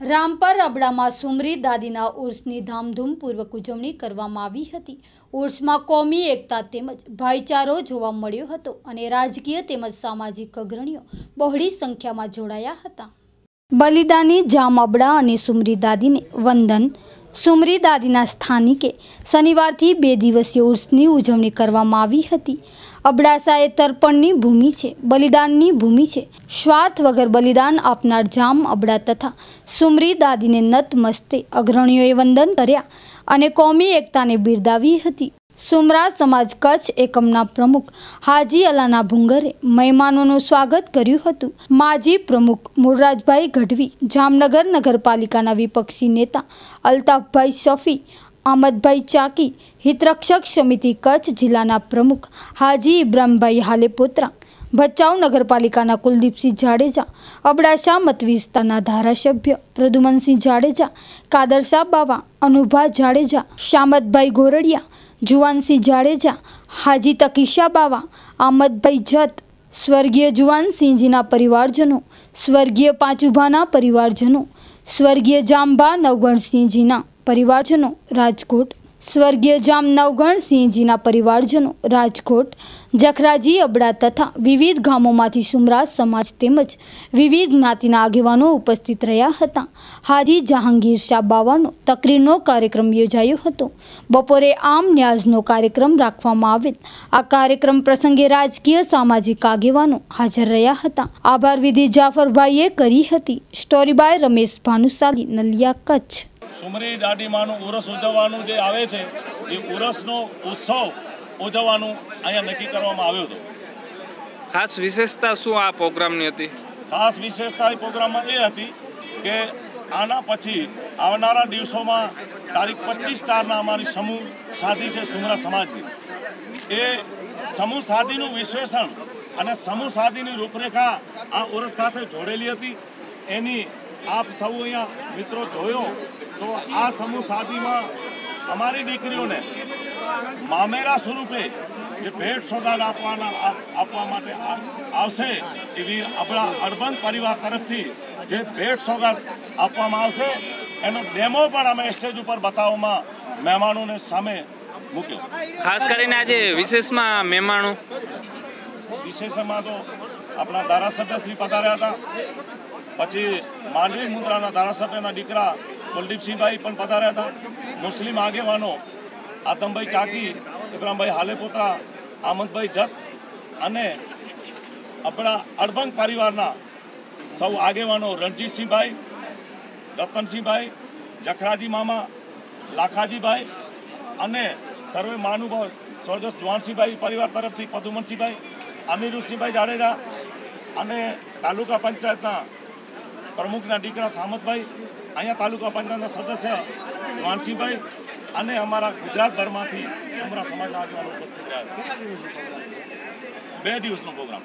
રામપર અબડામાં સુમરી દાદીના ઉર્સની ધામધૂમપૂર્વક ઉજવણી કરવામાં આવી હતી. ઉર્સમાં કોમી, એકતા તેમજ ભાઈચારો જોવા મળ્યો હતો અને રાજકીય તેમજ સામાજિક અગ્રણીઓ બહોળી સંખ્યામાં જોડાયા હતા. બલિદાની જામ અબડા અને સુમરી દાદીને વંદન સુમરી દાદીના સ્થાનિકે શનિવારથી બે દિવસીય ઉર્સની ઉજવણી કરવામાં આવી હતી. અબડાસા એ તર્પણની ભૂમિ છે, બલિદાનની ભૂમિ છે. સ્વાર્થ વગર બલિદાન આપનાર જામ અબડા તથા સુમરી દાદીને નત મસ્તે અગ્રણીઓએ વંદન કર્યા અને કોમી એકતાને બિરદાવી હતી. સુમરા સમાજ કચ્છ એકમના પ્રમુખ હાજી અલાના ભુંગરે મહેમાનોનું સ્વાગત કર્યું હતું. માજી પ્રમુખ મૂળરાજભાઈ ગઢવી, જામનગર નગરપાલિકાના વિપક્ષી નેતા અલ્તાફભાઈ શફી અહમદભાઈ ચાકી, હિતરક્ષક સમિતિ કચ્છ જિલ્લાના પ્રમુખ હાજી ઇબ્રાહીમભાઈ હાલેપોત્રા, ભચાઉ નગરપાલિકાના કુલદીપસિંહ જાડેજા, અબડાસા મત વિસ્તારના ધારાસભ્ય પ્રદુમનસિંહ જાડેજા, કાદરસા બાવા, અનુભા જાડેજા શામતભાઈ ગોરડિયા જુવાનસિંહ જાડેજા, હાજી તકીશા બાવા આમદભાઈ જત, સ્વર્ગીય જુવાનસિંહજીના પરિવારજનો, સ્વર્ગીય પાંચુભાના પરિવારજનો, સ્વર્ગીય જાંબા નવગણસિંહજીના પરિવારજનો, રાજકોટ સ્વર્ગીય જામ નવગણસિંહજીના પરિવારજનો, રાજકોટ, જખરાજી, અબડા તથા વિવિધ ગામોમાંથી સુમરાજ સમાજ તેમજ વિવિધ જ્ઞાતિના આગેવાનો ઉપસ્થિત રહ્યા હતા. હાજી જહાંગીર શાહ બાવાનો તકરીરનો કાર્યક્રમ યોજાયો હતો. બપોરે આમ ન્યાઝનો કાર્યક્રમ રાખવામાં આવેલ આ કાર્યક્રમ પ્રસંગે રાજકીય સામાજિક આગેવાનો હાજર રહ્યા હતા. આભાર વિધિ જાફરભાઈએ કરી હતી. Story by Ramesh Bhanushali, Naliya Kutch. Sumri દાદીમાનું ઉરસ ઉજવવાનું જે આવે છે એ ઉરસનો ઉત્સવ ઉજવવાનું અહીંયા નક્કી કરવામાં આવ્યો હતો. ખાસ વિશેષતા શું આ પ્રોગ્રામની હતી? ખાસ વિશેષતા એ પ્રોગ્રામમાં એ હતી કે આના પછી આવનારા દિવસોમાં તારીખ પચીસ ચારના અમારી સમૂહ સાધી છે સુમરા સમાજની. એ સમૂહ સાધીનું વિશ્લેષણ અને સમૂહ સાધીની રૂપરેખા આ ઉરસ સાથે જોડેલી હતી. એની આપ સૌ અહીંયા મિત્રો જોયો તો આ સમૂહ સાદીમાં અમારી દીકરીઓને મામેરા સ્વરૂપે જે ભેટ સોગાદ આપવાના આપવા માટે આવશે એવી આપણા અર્બન પરિવાર તરફથી જે ભેટ સોગાદ આપવામાં આવશે એનો ડેમો પણ અમે સ્ટેજ ઉપર બતાવવામાં મહેમાનોને સામે મૂક્યો. ખાસ કરીને આજે વિશેષમાં મહેમાનો. વિશેષમાં તો આપણા ધારાસભ્ય શ્રી પધાર્યા હતા. પછી માંડવી મુદ્રાના ધારાસભ્યના દીકરા કુલદીપસિંહભાઈ પણ પધાર્યા હતા. મુસ્લિમ આગેવાનો આતમભાઈ ચાકી, ઇબ્રામભાઈ હાલેપોત્રા આમદભાઈ જત અને આપણા અડભંગ પરિવારના સૌ આગેવાનો રણજીતસિંહભાઈ, રતનસિંહભાઈ, જખરાજી મામા, લાખાજીભાઈ અને સર્વે મહાનુભાવ સ્વર્ગસ્થ જુવાનસિંહભાઈ પરિવાર તરફથી પદુમનસિંહભાઈ અમીરુસિંહભાઈ જાડેજા અને તાલુકા પંચાયતના પ્રમુખના દીકરા સામતભાઈ, અહીંયા તાલુકા પંચાયતના સદસ્ય વાનસિંહભાઈ અને અમારા ગુજરાતભરમાંથી અમારા સમાજના આગેવાનો ઉપસ્થિત રહ્યા બે દિવસનો પ્રોગ્રામ.